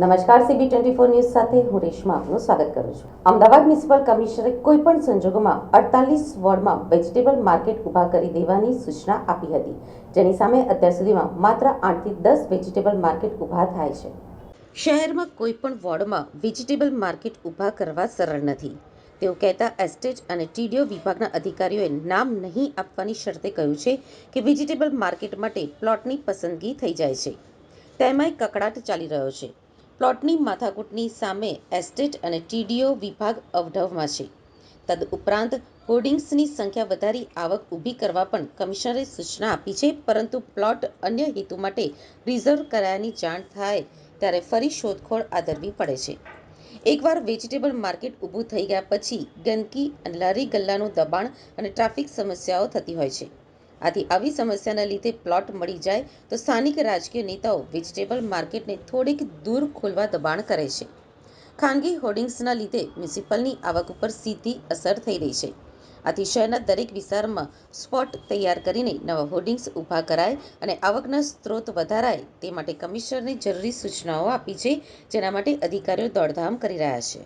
નમસ્કાર CB twenty four news સાથે હું રેશમા આપનું સ્વાગત કરું છું. અમદાવાદ મ્યુનિસિપલ કમિશનરે કોઈપણ સંજોગોમાં અડતાલીસ વોર્ડમાં વેજીટેબલ માર્કેટ ઊભા કરી દેવાની સૂચના આપી હતી, જેની સામે અત્યાર સુધીમાં માત્ર આઠથી દસ વેજીટેબલ માર્કેટ ઊભા થાય છે. શહેરમાં કોઈપણ વોર્ડમાં વેજીટેબલ માર્કેટ ઊભા કરવા સરળ નથી. તેઓ કહેતા, એસ્ટેટ અને ટીડીઓ વિભાગના અધિકારીઓએ નામ નહીં આપવાની શરતે કહ્યું છે કે વેજીટેબલ માર્કેટ માટે પ્લોટની પસંદગી થઈ જાય છે. તેમાંય કકડાટ ચાલી રહ્યો છે. પ્લોટની માથાકૂટની સામે એસ્ટેટ અને ટીડીઓ વિભાગ અવઢવમાં છે. તદ ઉપરાંત હોર્ડિંગ્સની સંખ્યા વધારી આવક ઊભી કરવા પણ કમિશનરે સૂચના આપી છે, પરંતુ પ્લોટ અન્ય હેતુ માટે રિઝર્વ કરાયાની જાણ થાય ત્યારે ફરી શોધખોળ આદરવી પડે છે. એકવાર વેજીટેબલ માર્કેટ ઊભું થઈ ગયા પછી ગંદકી અને લારી ગલ્લાનું દબાણ અને ટ્રાફિક સમસ્યાઓ થતી હોય છે. આથી આવી સમસ્યાના લીધે પ્લોટ મળી જાય તો સ્થાનિક રાજકીય નેતાઓ વેજીટેબલ માર્કેટને થોડીક દૂર ખોલવા દબાણ કરે છે. ખાનગી હોર્ડિંગ્સના લીધે મ્યુનિસિપલની આવક ઉપર સીધી અસર થઈ રહી છે. આથી શહેરના દરેક વિસ્તારમાં સ્પોટ તૈયાર કરીને નવા હોર્ડિંગ્સ ઊભા કરાય અને આવકના સ્ત્રોત વધારાય તે માટે કમિશનરને જરૂરી સૂચનાઓ આપી છે, જેના માટે અધિકારીઓ દોડધામ કરી રહ્યા છે.